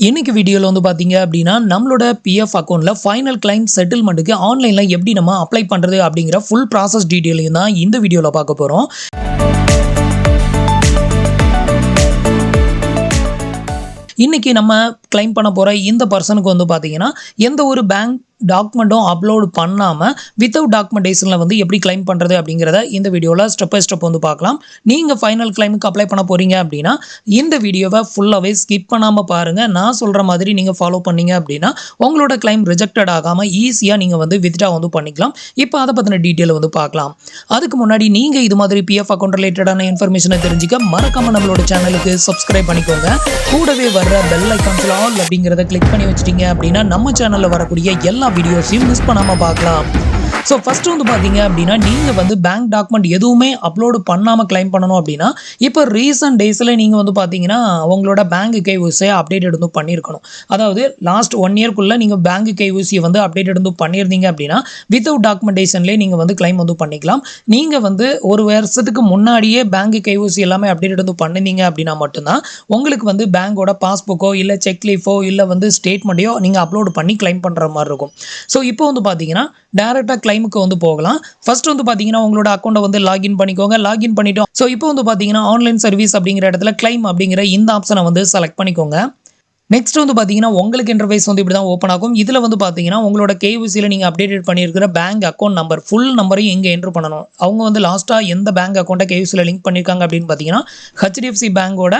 இன்னைக்கு வீடியோவில் வந்து பார்த்தீங்க அப்படின்னா நம்மளோட பிஎஃப் அக்கௌண்ட்டில் ஃபைனல் கிளைம் செட்டில்மெண்ட்டுக்கு ஆன்லைனில் எப்படி நம்ம அப்ளை பண்ணுறது அப்படிங்கிற ஃபுல் ப்ராசஸ் டீட்டெயிலையும் தான் இந்த வீடியோவில் பார்க்க போகிறோம் இன்றைக்கி நம்ம கிளைம் பண்ண போகிற இந்த பர்சனுக்கு வந்து பார்த்தீங்கன்னா எந்த ஒரு பேங்க் டாக்குமெண்ட்டும் அப்லோட் பண்ணாமல் வித்தவுட் டாக்குமெண்டேஷனில் வந்து எப்படி கிளைம் பண்ணுறது அப்படிங்கிறத இந்த வீடியோவில் ஸ்டெப் பை ஸ்டெப் வந்து பார்க்கலாம். நீங்கள் ஃபைனல் கிளைமுக்கு அப்ளை பண்ண போகிறீங்க அப்படின்னா இந்த வீடியோவை ஃபுல்லாகவே ஸ்கிப் பண்ணாமல் பாருங்கள் நான் சொல்கிற மாதிரி நீங்கள் ஃபாலோ பண்ணீங்க அப்படின்னா உங்களோட கிளைம் ரிஜெக்டட் ஆகாமல் ஈஸியாக நீங்கள் வந்து வித்ட்ரா வந்து பண்ணிக்கலாம். இப்போ அதை பற்றின டீட்டெயில் வந்து பார்க்கலாம். அதுக்கு முன்னாடி நீங்கள் இது மாதிரி பிஎஃப் அக்கௌண்ட் ரிலேட்டடான இன்ஃபர்மேஷனை தெரிஞ்சுக்க மறக்காமல் நம்மளோட சேனலுக்கு சப்ஸ்கிரைப் பண்ணிக்கோங்க. கூடவே வர்ற பெல் ஐக்கான்ஸில் ஆல் அப்படிங்கிறத கிளிக் பண்ணி வச்சிட்டிங்க அப்படின்னா நம்ம சேனலில் வரக்கூடிய எல்லா வீடியோஸையும் மிஸ் பண்ணாமல் பார்க்கலாம். ஸோ ஃபர்ஸ்ட் வந்து பார்த்தீங்க அப்படின்னா நீங்கள் வந்து பேங்க் டாக்குமெண்ட் எதுவுமே அப்லோடு பண்ணாமல் கிளைம் பண்ணணும் அப்படின்னா இப்போ ரீசன்ட் டேஸில் நீங்கள் வந்து பார்த்தீங்கன்னா உங்களோட பேங்க் கைவூசியை அப்டேட் எடுத்து பண்ணியிருக்கணும். அதாவது லாஸ்ட் ஒன் இயர்க்குள்ளே நீங்கள் பேங்க் கைவூசியை வந்து அப்டேட் எடுத்து பண்ணியிருந்தீங்க அப்படின்னா வித்தவுட் டாக்குமெண்டேஷன்லேயே நீங்கள் வந்து கிளைம் வந்து பண்ணிக்கலாம். நீங்கள் வந்து ஒரு வருஷத்துக்கு முன்னாடியே பேங்க் கைவூசி எல்லாமே அப்டேட் வந்து பண்ணிருந்தீங்க அப்படின்னா மட்டும்தான் உங்களுக்கு வந்து பேங்கோட பாஸ்புக்கோ இல்லை செக் லீஃபோ இல்லை வந்து ஸ்டேட்மெண்ட்டையோ நீங்கள் அப்லோட் பண்ணி கிளைம் பண்ணுற மாதிரி இருக்கும். ஸோ இப்போ வந்து பார்த்தீங்கன்னா டேரெக்டாக கிளைமுக்கு வந்து போகலாம். ஃபர்ஸ்ட் வந்து பார்த்தீங்கன்னா உங்களோட அக்கௌண்ட்டை வந்து லாகின் பண்ணிக்கோங்க. லாகின் பண்ணிட்டோம். ஸோ இப்போ வந்து பார்த்தீங்கன்னா ஆன்லைன் சர்வீஸ் அப்படிங்கிற இடத்துல கிளைம் அப்படிங்கிற இந்த ஆப்ஷனை வந்து செலக்ட் பண்ணிக்கோங்க. நெக்ஸ்ட் வந்து பார்த்தீங்கன்னா உங்களுக்கு இன்டர்வைஸ் வந்து இப்படி தான் ஓப்பன் ஆகும். இதில் வந்து பார்த்தீங்கன்னா உங்களோட கேவிசியில் நீங்கள் அப்டேட் பண்ணியிருக்கிற பேங்க் அக்கௌண்ட் நம்பர் ஃபுல் நம்பரையும் இங்கே என்ட்ரு பண்ணணும். அவங்க வந்து லாஸ்ட்டாக எந்த பேங்க் அக்கௌண்ட்டை கேவிசியில் லிங்க் பண்ணியிருக்காங்க அப்படின்னு பார்த்தீங்கன்னா ஹெச்டிஎஃப்சி பேங்கோட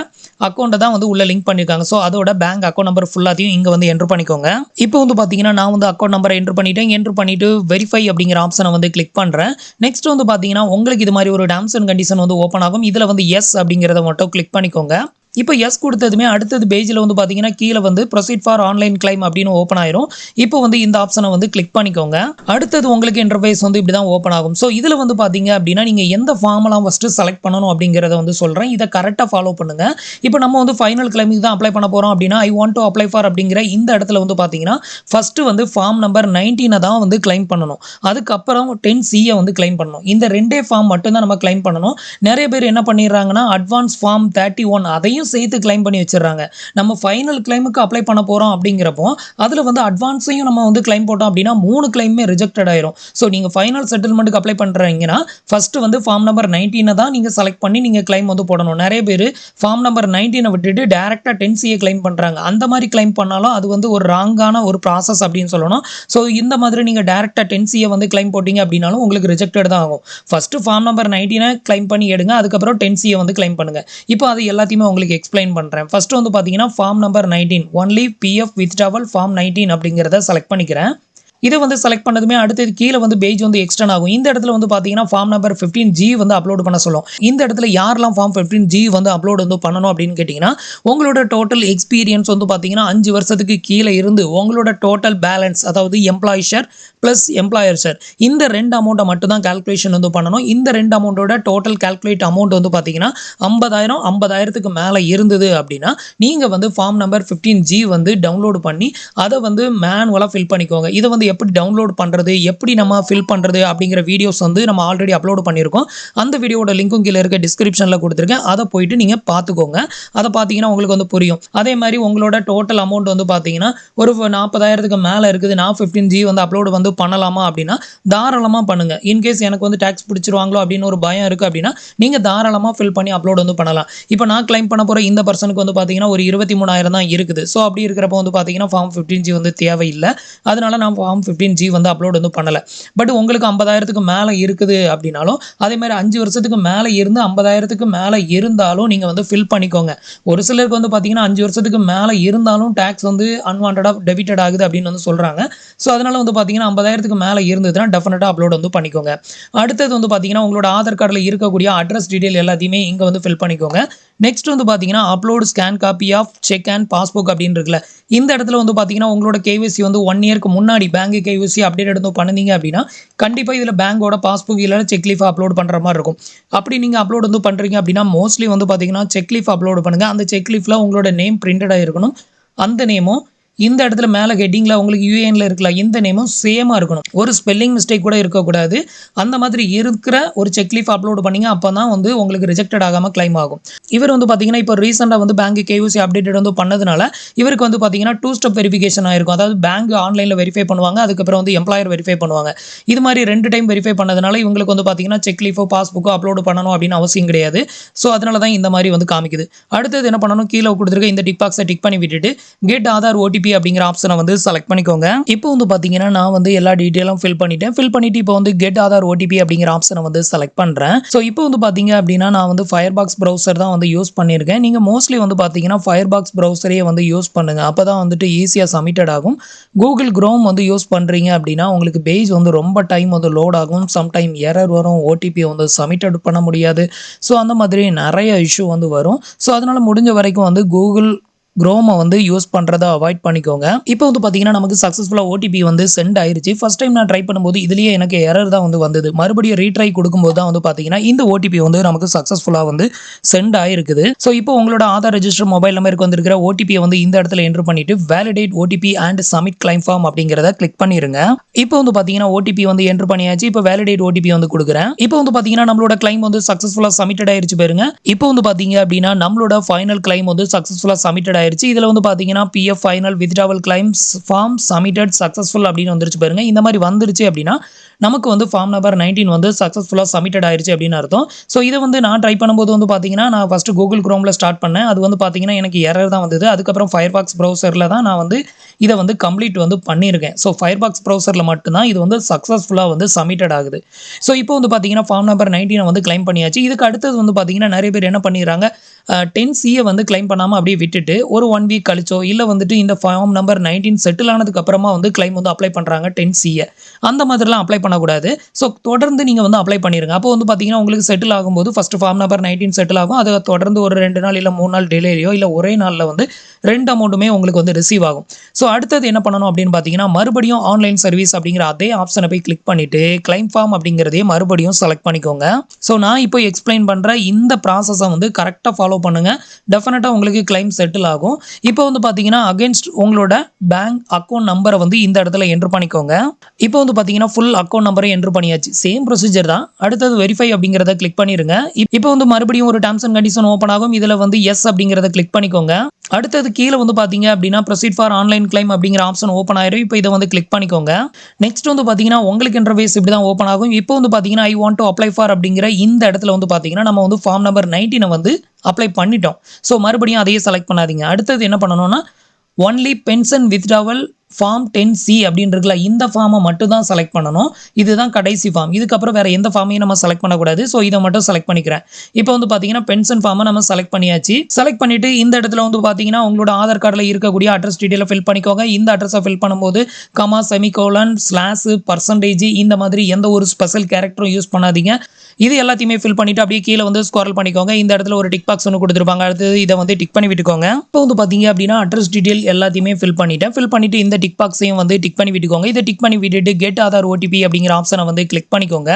அக்கௌண்ட்டை தான் வந்து உள்ளே லிங்க் பண்ணியிருக்காங்க ஸோ அதோட பேங்க் அக்கௌண்ட் நம்பர் ஃபுல்லாத்தையும் இங்கே வந்து என்ட்ரு பண்ணிக்கோங்க. இப்போ வந்து பார்த்தீங்கன்னா நான் வந்து அக்கௌண்ட் நம்பரை என்ட்ரு பண்ணிட்டேன். என்ட்ரு பண்ணிட்டு வெரிஃபை அப்படிங்கிற ஆப்ஷனை வந்து கிளிக் பண்ணுறேன் நெக்ஸ்ட் வந்து பார்த்தீங்கன்னா உங்களுக்கு இது மாதிரி ஒரு டேம்ஸ் அண்ட் கண்டிஷன் வந்து ஓப்பன் ஆகும். இதில் வந்து எஸ் அப்படிங்கிறத மட்டும் கிளிக் பண்ணிக்கோங்க. இப்போ எஸ் கொடுத்ததுமே அடுத்தது பேஜில் வந்து பார்த்தீங்கன்னா கீழே வந்து ப்ரொசீட் ஃபார் ஆன்லைன் கிளைம் அப்படின்னு ஓப்பன் ஆயிரும். இப்போ வந்து இந்த ஆப்ஷனை வந்து கிளிக் பண்ணிக்கோங்க. அடுத்தது உங்களுக்கு இன்டர்ஃபேஸ் வந்து இப்படி தான் ஓப்பன் ஆகும். ஸோ இதில் வந்து பார்த்தீங்க அப்படின்னா நீங்கள் எந்த ஃபார்மெல்லாம் ஃபஸ்ட்டு செலக்ட் பண்ணணும் அப்படிங்கிறத வந்து சொல்கிறேன் இதை கரெக்டாக ஃபாலோ பண்ணுங்க. இப்போ நம்ம வந்து ஃபைனல் கிளைமிங் தான் அப்ளை பண்ண போகிறோம் அப்படின்னா I want to apply for அப்படிங்கிற இந்த இடத்துல வந்து பார்த்தீங்கன்னா ஃபஸ்ட்டு வந்து ஃபார்ம் நம்பர் நைன்டீனை தான் வந்து கிளைம் பண்ணணும். அதுக்கப்புறம் டென் சியை வந்து கிளைம் பண்ணணும். இந்த ரெண்டே ஃபார்ம் மட்டும்தான் நம்ம கிளைம் பண்ணணும். நிறைய பேர் என்ன பண்ணிடுறாங்கன்னா அட்வான்ஸ் ஃபார்ம் தேர்ட்டி ஒன் அதையும் சேர்த்து கிளைம் பண்ணி வச்சிடுறாங்க. நம்ம ஃபைனல் கிளைமுக்கு அப்ளை பண்ண போகிறோம் அப்படிங்கிறப்போ அதில் வந்து அட்வான்ஸையும் நம்ம வந்து கிளைம் போட்டோம் அப்படின்னா மூணு கிளைமே ரிஜெக்டட் ஆயிரும். ஸோ நீங்கள் ஃபைனல் செட்டில்மெண்ட்டுக்கு அப்ளை பண்ணுறீங்கன்னா ஃபஸ்ட்டு வந்து ஃபார்ம் நம்பர் நைன்டீனை தான் நீங்கள் செலக்ட் பண்ணி நீங்கள் கிளைம் வந்து போடணும். நிறைய பேர் ஃபார்ம் நம்பர் நைன்டீனை விட்டுட்டு டேரெக்டாக டென் சியை கிளைம் பண்ணுறாங்க அந்த மாதிரி கிளைம் பண்ணாலும் அது வந்து ஒரு ராங்கான ஒரு ப்ராசஸ் அப்படின்னு சொல்லணும். ஸோ இந்த மாதிரி நீங்கள் டேரெக்டாக டென் சியை வந்து கிளைம் போட்டிங்க அப்படின்னாலும் உங்களுக்கு ரிஜெக்டட் தான் ஆகும். ஃபஸ்ட்டு ஃபார்ம் நம்பர் நைன்டீனை கிளைம் பண்ணி எடுங்க. அதுக்கப்புறம் டென் சியை வந்து கிளைம் பண்ணுங்கள் இப்போ அது எல்லாத்தையுமே உங்களுக்கு எக்ஸ்பிளைன் பண்ணுறேன் ஃபர்ஸ்ட் வந்து பார்த்தீங்கன்னா form number nineteen only PF withdrawal form nineteen அப்படிங்கிறத செலக்ட் பண்ணிக்கிறேன். இதை வந்து செலக்ட் பண்ணதுமே அடுத்தது கீழே வந்து பேஜ் வந்து எக்ஸ்டன் ஆகும். இந்த இடத்துல வந்து பார்த்தீங்கன்னா ஃபார்ம் நம்பர் ஃபிஃப்டீன் ஜி வந்து அப்லோட் பண்ண சொல்லும். இந்த இடத்துல யாரெல்லாம் ஃபார்ம் ஃபிஃப்டீன் ஜி வந்து அப்லோட் வந்து பண்ணணும் அப்படின்னு கேட்டிங்கன்னா உங்களோட டோட்டல் எக்ஸ்பீரியன்ஸ் வந்து பார்த்தீங்கன்னா அஞ்சு வருஷத்துக்கு கீழே இருந்து உங்களோட டோட்டல் பேலன்ஸ் அதாவது employee share plus employer share இந்த ரெண்டு அமௌண்ட்டை மட்டும் தான் கால்குலேஷன் வந்து பண்ணணும். இந்த ரெண்டு அமௌண்ட்டோட டோட்டல் கால்குலேட் அமௌண்ட் வந்து பார்த்தீங்கன்னா ஐம்பதாயிரம் ஐம்பதாயிரத்துக்கு மேலே இருந்தது அப்படின்னா நீங்கள் வந்து ஃபார்ம் நம்பர் ஃபிஃப்டீன் ஜி வந்து டவுன்லோடு பண்ணி அதை வந்து மேனுவலாக ஃபில் பண்ணிக்கோங்க. இதை வந்து எப்படி டவுன்லோட் பண்ணுறது எப்படி நம்ம ஃபில் பண்ணுறது அப்படிங்கிற வீடியோஸ் வந்து நம்ம ஆல்ரெடி அப்லோட் பண்ணியிருக்கோம். அந்த வீடியோட லிங்க்கும் கீழே இருக்க டிஸ்கிரிப்ஷனில் கொடுத்துருக்கேன். அதை போயிட்டு நீங்கள் பார்த்துக்கோங்க. அதை பார்த்தீங்கன்னா உங்களுக்கு வந்து புரியும். அதே மாதிரி உங்களோட டோட்டல் அமௌண்ட் வந்து பார்த்தீங்கன்னா ஒரு நாற்பதாயிரத்துக்கு மேலே இருக்குது. நான் ஃபிஃப்டீன் ஜி வந்து அப்லோடு வந்து பண்ணலாமா அப்படின்னா தாராளமாக பண்ணுங்கள் இன்கேஸ் எனக்கு வந்து டேக்ஸ் பிடிச்சிருவாங்களோ அப்படின்னு ஒரு பயம் இருக்குது அப்படின்னா நீங்கள் தாராளமாக ஃபில் பண்ணி அப்லோட் வந்து பண்ணலாம். இப்போ நான் கிளைம் பண்ண போகிற இந்த பர்சனுக்கு வந்து பார்த்தீங்கன்னா ஒரு இருபத்தி மூணாயிரம் தான் இருக்குது. ஸோ அப்படி இருக்கிறப்ப வந்து பார்த்தீங்கன்னா ஃபார்ம் ஃபிஃப்டின் ஜி வந்து தேவையில்லை. அதனால நான் ஃபார்ம் ஃபிஃப்டீன் ஜி வந்து அப்லோட் வந்து பண்ணலை. பட் உங்களுக்கு ஐம்பதாயிரத்துக்கு மேலே இருக்குது அப்படின்னாலும் அதே மாதிரி அஞ்சு வருஷத்துக்கு மேலே இருந்து ஐம்பதாயிரத்துக்கு மேலே இருந்தாலும் நீங்கள் வந்து ஃபில் பண்ணிக்கோங்க. ஒரு சிலருக்கு வந்து பார்த்தீங்கன்னா அஞ்சு வருஷத்துக்கு மேலே இருந்தாலும் டேக்ஸ் வந்து அன்வான்டாக டெபிட்டட் ஆகுது அப்படின்னு வந்து சொல்கிறாங்க ஸோ அதனால் வந்து பார்த்தீங்கன்னா ஐம்பதாயிரத்துக்கு மேலே இருந்ததுன்னா டெஃபினட்டாக அப்லோட் வந்து பண்ணிக்கோங்க. அடுத்தது வந்து பார்த்தீங்கன்னா உங்களோட ஆதார் கார்டில் இருக்கக்கூடிய அட்ரஸ் டீட்டெயில் எல்லாத்தையுமே இங்கே வந்து ஃபில் பண்ணிக்கோங்க. நெக்ஸ்ட் வந்து பார்த்தீங்கன்னா upload scan copy of cheque and passbook அப்படின்னு இருக்குல்ல இந்த இடத்துல வந்து பார்த்தீங்கன்னா உங்களோட கேவிசி வந்து ஒன் இயர்க்கு முன்னாடி பேங்க் கேவிசி அப்டேட் எடுத்து பண்ணுனீங்க அப்படின்னா கண்டிப்பாக இதில் பேங்கோட பாஸ்புக் இல்லை செக் லீஃப் அப்லோட் பண்ணுற மாதிரி இருக்கும். அப்படி நீங்கள் அப்லோட் வந்து பண்ணுறீங்க அப்படின்னா மோஸ்ட்லி வந்து பார்த்தீங்கன்னா செக் லீஃப் அப்லோட் பண்ணுங்கள் அந்த செக் லீஃபில் உங்களோட நேம் பிரிண்டடாக இருக்கணும் அந்த நேமும் இந்த இடத்துல மேலே ஹெட்டிங்கில் உங்களுக்கு யூஏஎனில் இருக்கலாம். இந்த நேமும் சேமாக இருக்கணும். ஒரு ஸ்பெல்லிங் மிஸ்டேக் கூட இருக்கக்கூடாது. அந்த மாதிரி இருக்கிற ஒரு செக்லீஃப் அப்லோட் பண்ணிங்க அப்போ தான் வந்து உங்களுக்கு ரிஜெக்டட் ஆகாமல் கிளைம் ஆகும். இவர் வந்து பார்த்தீங்கன்னா இப்போ ரீசெண்டாக வந்து பேங்க் கேயூசி அப்டேட்டட் வந்து பண்ணதுனால இவருக்கு வந்து பார்த்தீங்கன்னா டூ ஸ்டெப் வெரிஃபிகேஷன் ஆயிருக்கும். அதாவது பேங்க் ஆன்லைனில் வெரிஃபை பண்ணுவாங்க அதுக்கப்புறம் வந்து எம்ப்ளாயர் வெரிஃபை பண்ணுவாங்க. இது மாதிரி ரெண்டு டைம் வெரிஃபை பண்ணதுனால இவங்களுக்கு வந்து பார்த்தீங்கன்னா செக் லீஃபோ பாஸ்புக்கோ அப்லோடு பண்ணணும் அப்படின்னு அவசியம் கிடையாது. ஸோ அதனால தான் இந்த மாதிரி வந்து காமிக்குது. அடுத்தது என்ன பண்ணணும்? கீழே கொடுத்துருக்க இந்த டிக் பாக்ஸை டிக் பண்ணி விட்டுட்டு கெட் ஆதார் ஓடிபி அப்படிங்கிற ஆப்ஷனை வந்து செலக்ட் பண்ணிக்கோங்க. இப்போ வந்து பார்த்தீங்கன்னா நான் வந்து எல்லா டீட்டெயிலும் ஃபில் பண்ணிட்டேன். ஃபில் பண்ணிட்டு இப்போ வந்து கெட் ஆதார் ஓடிபி அப்படிங்கிற ஆப்ஷனை வந்து செலக்ட் பண்ணுறேன் ஸோ இப்போ வந்து பார்த்தீங்க அப்படின்னா நான் வந்து ஃபயர் பாக்ஸ் ப்ரௌசர் தான் வந்து யூஸ் பண்ணியிருக்கேன். நீங்கள் மோஸ்ட்லி வந்து பார்த்தீங்கன்னா ஃபயர் பாக்ஸ் ப்ரௌசரையே வந்து யூஸ் பண்ணுங்கள் அப்போ தான் வந்துட்டு ஈஸியாக சப்மிட்டட் ஆகும். கூகுள் க்ரோம் வந்து யூஸ் பண்ணுறீங்க அப்படின்னா உங்களுக்கு பேஜ் வந்து ரொம்ப டைம் வந்து லோட் ஆகும். சம்டைம் எரர் வரும். ஓடிபி வந்து சப்மிட்டட் பண்ண முடியாது. ஸோ அந்த மாதிரி நிறைய இஷ்யூ வந்து வரும். ஸோ அதனால் முடிஞ்ச வரைக்கும் வந்து கூகுள் குரோமை வந்து யூஸ் பண்ணுறதை அவாய்ட் பண்ணிக்கோங்க. இப்போ வந்து பார்த்தீங்கன்னா நமக்கு சக்ஸஸ்ஃபுல்லாக ஓடிபி வந்து சென்ட் ஆயிருச்சு. ஃபஸ்ட் டைம் நான் ட்ரை பண்ணும்போது இதுலேயே எனக்கு எரர் தான் வந்து வந்தது. மறுபடியும் ரீட்ரை கொடுக்கும்போது தான் வந்து பார்த்தீங்கன்னா இந்த ஓடிபி வந்து நமக்கு சக்ஸஸ்ஃபுல்லாக வந்து சென்ட் ஆயிருக்குது. ஸோ இப்போ உங்களோட ஆதார் ரெஜிஸ்டர் மொபைல் நம்பருக்கு வந்திருக்கிற ஓடிபியை வந்து இந்த இடத்துல என்ட்ரு பண்ணிட்டு validate OTP and submit claim form அப்படிங்கிறத கிளிக் பண்ணிருங்க. இப்போ வந்து பார்த்தீங்கன்னா ஓடிபி வந்து என்ட்ரு பண்ணியாச்சு. இப்போ வேலிடேட் ஓடிபி வந்து கொடுக்குறேன். இப்போ வந்து பார்த்தீங்கன்னா நம்மளோட கிளைம் வந்து சக்ஸஸ்ஃபுல்லாக சப்மிட்டட் ஆயிருச்சு பாருங்க. இப்போ வந்து பார்த்தீங்க அப்படின்னா நம்மளோட ஃபைனல் கிளைம் வந்து சக்ஸஸ்ஃபுல்லாக சப்மிட்டட் ஆயிடுச்சு. இதில் வந்து பார்த்தீங்கன்னா PF final withdrawal claims form submitted successful அப்படின்னு வந்துருச்சு பாருங்க. இந்த மாதிரி வந்துருச்சு அப்படின்னா நமக்கு வந்து ஃபார்ம் நம்பர் நைன்டீன் வந்து சக்ஸஸ்ஃபுல்லாக சப்மிட்டட் ஆயிடுச்சு அப்படின்னு அர்த்தம். ஸோ இதை வந்து நான் ட்ரை பண்ணும்போது வந்து பார்த்தீங்கன்னா நான் ஃபஸ்ட்டு கூகுள் குரோமில் ஸ்டார்ட் பண்ணேன். அது வந்து பார்த்தீங்கன்னா எனக்கு எரர் தான் வந்தது. அதுக்கப்புறம் ஃபயர் பாக்ஸ் ப்ரௌசரில் தான் நான் வந்து இதை வந்து கம்ப்ளீட் வந்து பண்ணியிருக்கேன். ஸோ ஃபயர் பாக்ஸ் ப்ரௌசரில் மட்டும்தான் இது வந்து சக்ஸஸ்ஃபுல்லாக வந்து சப்மிட்டட் ஆகுது. ஸோ இப்போ வந்து பார்த்தீங்கன்னா ஃபார்ம் நம்பர் நைன்டீனை வந்து கிளைம் பண்ணியாச்சு. இதுக்கு அடுத்தது வந்து பார்த்தீங்கன்னா நிறைய பேர் என்ன பண்ணிடுறாங்க? டென் சியை வந்து கிளைம் பண்ணாமல் அப்படியே விட்டுட்டு ஒரு ஒன் வீக் கழிச்சோ இல்லை வந்துட்டு இந்த ஃபார்ம் நம்பர் நைன்டீன் செட்டில் ஆனதுக்கு அப்புறமா வந்து கிளைம் வந்து அப்ளை பண்ணுறாங்க டென் சியை அந்த மாதிரிலாம் அப்ளை பண்ணக்கூடாது. ஸோ தொடர்ந்து நீங்கள் வந்து அப்ளை பண்ணிடுங்க அப்போ வந்து பார்த்தீங்கன்னா உங்களுக்கு செட்டில் ஆகும்போது first form number nineteen settle ஆகும். அதை தொடர்ந்து ஒரு ரெண்டு நாள் இல்லை மூணு நாள் டிலேலையோ இல்லை ஒரே நாளில் வந்து ரெண்டு அமௌண்ட்டுமே உங்களுக்கு வந்து ரிசீவ் ஆகும். ஸோ அடுத்தது என்ன பண்ணணும் அப்படின்னு பார்த்தீங்கன்னா மறுபடியும் ஆன்லைன் சர்வீஸ் அப்படிங்கிற அதே ஆப்ஷனை போய் கிளிக் பண்ணிவிட்டு கிளைம் ஃபார்ம் அப்படிங்கிறதையே மறுபடியும் செலக்ட் பண்ணிக்கோங்க. ஸோ நான் இப்போ எக்ஸ்பிளைன் பண்ணுற இந்த ப்ராசஸை வந்து கரெக்டாக ஃபாலோ பண்ணுங்கள் டெஃபினட்டாக உங்களுக்கு கிளைம் செட்டில் ஆகும். இப்போ வந்து பார்த்தீங்கன்னா அகேன்ஸ்ட் உங்களோட பேங்க் அக்கௌண்ட் நம்பரை வந்து இந்த இடத்துல என்ட்ரு பண்ணிக்கோங்க. இப்போ வந்து பார்த்தீங்கன்னா ஃபுல் அக்கௌண்ட் நம்பரை என்ட்ரு பண்ணியாச்சு. சேம் ப்ரொசீஜர் தான். அடுத்தது வெரிஃபை அப்படிங்கிறத கிளிக் பண்ணிருங்க. இப்போ வந்து மறுபடியும் ஒரு டேர்ம்ஸ் அண்ட் கண்டிஷன் ஓப்பன் ஆகும். இதில் வந்து எஸ் அப்படிங்கிறத கிளிக் பண்ணிக்கோங்க. அடுத்தது கீழே வந்து பார்த்தீங்க அப்படின்னா ப்ரொசீட் ஃபார் ஆன்லைன் கிளைம் அப்படிங்கிற ஆப்ஷன் ஓப்பன் ஆயிரும். இப்போ இதை வந்து கிளிக் பண்ணிக்கோங்க. நெக்ஸ்ட் வந்து பார்த்தீங்கன்னா உங்களுக்கு இன்டர்வேஸ் இப்படி தான் ஓப்பன் ஆகும். இப்போ வந்து பார்த்தீங்கன்னா I want to apply for அப்படிங்கிற இந்த இடத்துல வந்து பார்த்தீங்கன்னா நம்ம வந்து ஃபார்ம் நம்பர் நைன்டீனை வந்து அப்ளை பண்ணிட்டோம். ஸோ மறுபடியும் அதையே செலக்ட் பண்ணாதீங்க. அடுத்தது என்ன பண்ணணும்னா only pension withdrawal form ten C அப்படின்னு இருக்குல்ல இந்த ஃபார்மை மட்டும் தான் செலக்ட் பண்ணணும். இதுதான் கடைசி ஃபார்ம் இதுக்கப்புறம் வேறு எந்த ஃபார்மையும் நம்ம செலக்ட் பண்ணக்கூடாது. ஸோ இதை மட்டும் செலக்ட் பண்ணிக்கிறேன். இப்போ வந்து பார்த்தீங்கன்னா பென்ஷன் ஃபார்மை நம்ம செலக்ட் பண்ணியாச்சு. செலக்ட் பண்ணிவிட்டு இந்த இடத்துல வந்து பார்த்தீங்கன்னா உங்களோட ஆதார் கார்டில் இருக்கக்கூடிய அட்ரஸ் டீட்டெயிலை ஃபில் பண்ணிக்கோங்க. இந்த அட்ரஸை ஃபில் பண்ணும்போது கமா செமிகோலன் ஸ்லாஸு பர்சன்டேஜ் இந்த மாதிரி எந்த ஒரு ஸ்பெஷல் கேரக்டரும் யூஸ் பண்ணாதீங்க. இது எல்லாத்தையுமே ஃபில் பண்ணிட்டு அப்படியே கீழே வந்து ஸ்கோரல் பண்ணிக்கோங்க. இந்த இடத்துல ஒரு டிக் பாக்ஸ் ஒன்று கொடுத்துருப்பாங்க. அடுத்தது இதை வந்து டிக் பண்ணி விட்டுக்கோங்க. இப்போ வந்து பார்த்தீங்க அப்படின்னா அட்ரஸ் டீட்டெயில் எல்லாத்தையுமே ஃபில் பண்ணிட்டேன். ஃபில் பண்ணிட்டு இந்த டிக் பாக்ஸையும் வந்து டிக் பண்ணி விட்டுக்கோங்க. இதை டிக் பண்ணி விட்டுட்டு கெட் ஆதார் ஓடிபி அப்படிங்கிற ஆப்ஷனை வந்து கிளிக் பண்ணிக்கோங்க.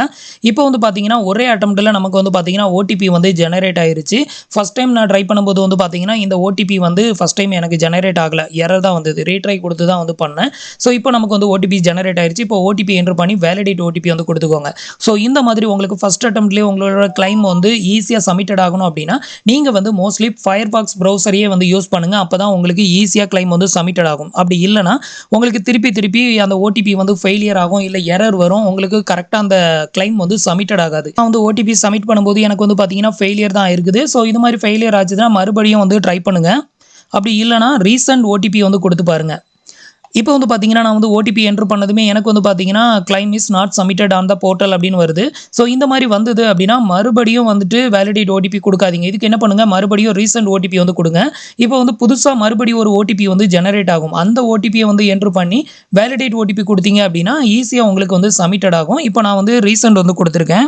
இப்போ வந்து பார்த்தீங்கன்னா ஒரே அட்டம்ப்ட்டில் நமக்கு வந்து பார்த்தீங்கன்னா ஓடிபி வந்து ஜெனரேட் ஆயிருச்சு. ஃபர்ஸ்ட் டைம் நான் ட்ரை பண்ணும்போது வந்து பார்த்தீங்கன்னா இந்த ஓடிபி வந்து ஃபர்ஸ்ட் டைம் எனக்கு ஜெனரேட் ஆகலை. எரர் தான் வந்தது. ரீட்ரை கொடுத்து தான் வந்து பண்ணேன். ஸோ இப்போ நமக்கு வந்து ஓடிபி ஜெனரேட் ஆயிருச்சு. இப்போ ஓடிபி என்ட்ரு பண்ணி வேலிடேட் ஓடிபி வந்து கொடுத்துக்கோங்க. ஸோ இந்த மாதிரி உங்களுக்கு ஃபஸ்ட் அட்டம்ப்ட்லேயே உங்களோட கிளைம் வந்து ஈஸியாக சப்மிட்டட் ஆகணும் அப்படின்னா நீங்கள் வந்து மோஸ்ட்லி ஃபயர் பாக்ஸ் ப்ரௌசரையே வந்து யூஸ் பண்ணுங்கள் அப்போ தான் உங்களுக்கு ஈஸியாக கிளைம் வந்து சப்மிட்டட் ஆகும். அப்படி இல்லைனா உங்களுக்கு திருப்பி திருப்பி அந்த ஓடிபி வந்து ஃபெயிலியர் ஆகும் இல்லை எரர் வரும் உங்களுக்கு கரெக்டாக அந்த கிளைம் வந்து சப்மிட்டட் ஆகாது. நான் வந்து ஓடிபி சப்மிட் பண்ணும்போது எனக்கு வந்து பார்த்தீங்கன்னா ஃபெயிலியர் தான் இருக்குது. ஸோ இது மாதிரி ஃபெயிலியர் ஆச்சுன்னா மறுபடியும் வந்து ட்ரை பண்ணுங்கள் அப்படி இல்லைனா ரீசன்ட் ஓடிபி வந்து கொடுத்து பாருங்கள் இப்போ வந்து பார்த்தீங்கன்னா நான் வந்து ஓடிபி என்ட்ரு பண்ணதுமே எனக்கு வந்து பார்த்தீங்கன்னா claim is not submitted on the portal அப்படின்னு வருது. ஸோ இந்த மாதிரி வந்தது அப்படின்னா மறுபடியும் வந்துட்டு வேலிடேட் ஓடிபி கொடுக்காதீங்க. இதுக்கு என்ன பண்ணுங்கள் மறுபடியும் ரீசெண்ட் ஓடிபி வந்து கொடுங்க. இப்போ வந்து புதுசாக மறுபடியும் ஒரு ஓடிபி வந்து ஜெனரேட் ஆகும். அந்த ஓடிபியை வந்து என்ட்ரு பண்ணி வேலிடேட் ஓடிபி கொடுத்தீங்க அப்படின்னா ஈஸியாக உங்களுக்கு வந்து சப்மிட்டட் ஆகும். இப்போ நான் வந்து ரீசெண்ட் வந்து கொடுத்துருக்கேன்.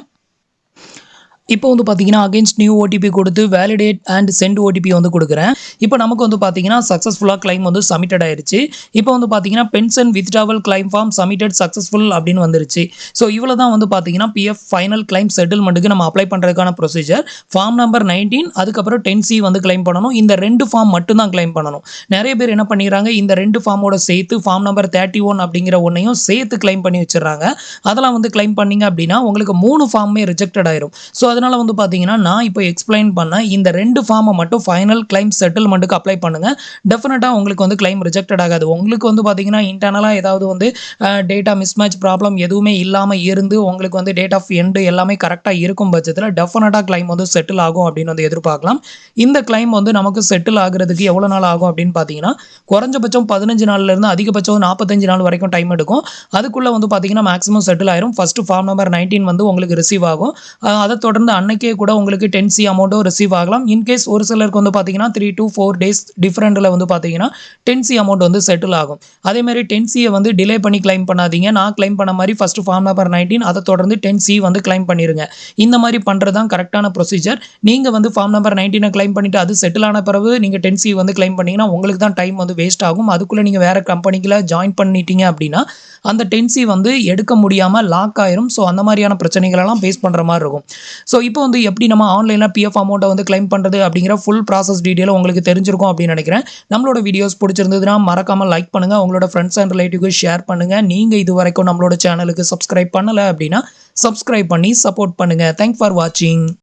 இப்போ வந்து பார்த்தீங்கன்னா அகைன்ஸ்ட் நியூ ஓடிபி கொடுத்து வேலிடேட் அண்ட் சென்ட் ஓடிபி வந்து கொடுக்குறேன். இப்போ நமக்கு வந்து பார்த்தீங்கன்னா சக்ஸஸ்ஃபுல்லாக கிளைம் வந்து சப்மிட்டட் ஆயிருச்சு. இப்போ வந்து பார்த்தீங்கன்னா pension withdrawal claim form submitted successful அப்படின்னு வந்துருச்சு. ஸோ இவ்வளோ தான் வந்து பார்த்தீங்கன்னா பிஎஃப் ஃபைனல் கிளைம் செட்டில்மெண்ட்டுக்கு நம்ம அப்ளை பண்ணுறதுக்கான ப்ரொசீஜர் ஃபார்ம் நம்பர் நைன்டீன் அதுக்கப்புறம் டென் சி வந்து கிளைம் பண்ணணும். இந்த ரெண்டு ஃபார்ம் மட்டும் தான் கிளைம் பண்ணணும். நிறைய பேர் என்ன பண்ணிடுறாங்க? இந்த ரெண்டு ஃபார்மோட சேர்த்து ஃபார்ம் நம்பர் தேர்ட்டி ஒன் அப்படிங்கிற ஒன்றையும் சேர்த்து கிளைம் பண்ணி வச்சிடுறாங்க. அதெல்லாம் வந்து கிளைம் பண்ணீங்க அப்படின்னா உங்களுக்கு மூணு ஃபார்மே ரிஜெக்டட் ஆயிரும். ஸோ அதனால வந்து பார்த்தீங்கன்னா நான் இப்போ எக்ஸ்பிளைன் பண்ண இந்த ரெண்டு ஃபார்மை மட்டும் ஃபைனல் கிளைம் செட்டில்மெண்ட்டுக்கு அப்ளை பண்ணுங்கள் டெஃபினட்டாக உங்களுக்கு வந்து கிளைம் ரிஜெக்டட் ஆகாது. உங்களுக்கு வந்து பார்த்தீங்கன்னா இன்டர்னலாக ஏதாவது வந்து டேட்டா மிஸ்மேட்ச் ப்ராப்ளம் எதுவுமே இல்லாமல் இருந்து உங்களுக்கு வந்து டேட் ஆஃப் எண்டு எல்லாமே கரெக்டாக இருக்கும் பட்சத்தில் டெஃபினட்டாக கிளைம் வந்து செட்டில் ஆகும் அப்படின்னு வந்து எதிர்பார்க்கலாம். இந்த கிளைம் வந்து நமக்கு செட்டில் ஆகுறதுக்கு எவ்வளோ நாள் ஆகும் அப்படின்னு பார்த்தீங்கன்னா குறைஞ்சபட்சம் பதினஞ்சு நாள்லேருந்து அதிகபட்சம் நாற்பத்தஞ்சு நாள் வரைக்கும் டைம் எடுக்கும். அதுக்குள்ளே வந்து பார்த்தீங்கன்னா மேக்ஸிமம் செட்டில் ஆயிரும். ஃபஸ்ட்டு ஃபார்ம் நம்பர் நைன்டீன் வந்து உங்களுக்கு ரிசீவ் ஆகும். அதை தொடர்ந்து அன்னைக்கே கூட உங்களுக்கு டென் சி அமௌண்ட்டும் ரிசீவ் ஆகலாம். இன்கேஸ் ஒரு சிலருக்கு வந்து பார்த்தீங்கன்னா த்ரீ டூ ஃபோர் டேஸ் டிஃப்ரெண்ட்டில் வந்து பார்த்தீங்கன்னா டென் சி அமௌண்ட் வந்து செட்டில் ஆகும். அதே மாதிரி டென் சியை வந்து டிலே பண்ணி கிளைம் பண்ணாதீங்க. நான் கிளைம் பண்ண மாதிரி ஃபஸ்ட்டு ஃபார்ம் நம்பர் நைன்டீன் அதை தொடர்ந்து டென் சி வந்து கிளைம் பண்ணிடுங்க இந்த மாதிரி பண்ணுறது தான் கரெக்டான ப்ரொசீஜர் நீங்கள் வந்து ஃபார்ம் நம்பர் நைன்டீனை கிளைம் பண்ணிவிட்டு அது செட்டில் ஆன பிறகு நீங்கள் டென் சி வந்து கிளைம் பண்ணீங்கன்னா உங்களுக்கு தான் டைம் வந்து வேஸ்ட் ஆகும். அதுக்குள்ளே நீங்கள் வேறு கம்பெனிக்குள்ள ஜாயின் பண்ணிட்டீங்க அப்படின்னா அந்த டென்சி வந்து எடுக்க முடியாமல் லாக் ஆயிரும். ஸோ அந்த மாதிரியான பிரச்சனைகளெல்லாம் ஃபேஸ் பண்ணுற மாதிரி இருக்கும். ஸோ இப்போ வந்து எப்படி நம்ம ஆன்லைனில் பிஎஃப் அமௌண்ட்டை வந்து கிளைம் பண்ணுறது அப்படிங்கிற ஃபுல் ப்ராசஸ் டீட்டெயில் உங்களுக்கு தெரிஞ்சிருக்கும் அப்படின்னு நினைக்கிறேன். நம்மளோட வீடியோஸ் பிடிச்சிருந்ததுன்னா மறக்காமல் லைக் பண்ணுங்கள் உங்களோட ஃப்ரெண்ட்ஸ் அண்ட் ரிலேட்டிவ்க்கு ஷேர் பண்ணுங்கள் நீங்கள் இது வரைக்கும் நம்மளோட சேனலுக்கு சப்ஸ்கிரைப் பண்ணலை அப்படின்னா சப்ஸ்கிரைப் பண்ணி சப்போர்ட் பண்ணுங்கள் தேங்க் ஃபார் வாட்சிங்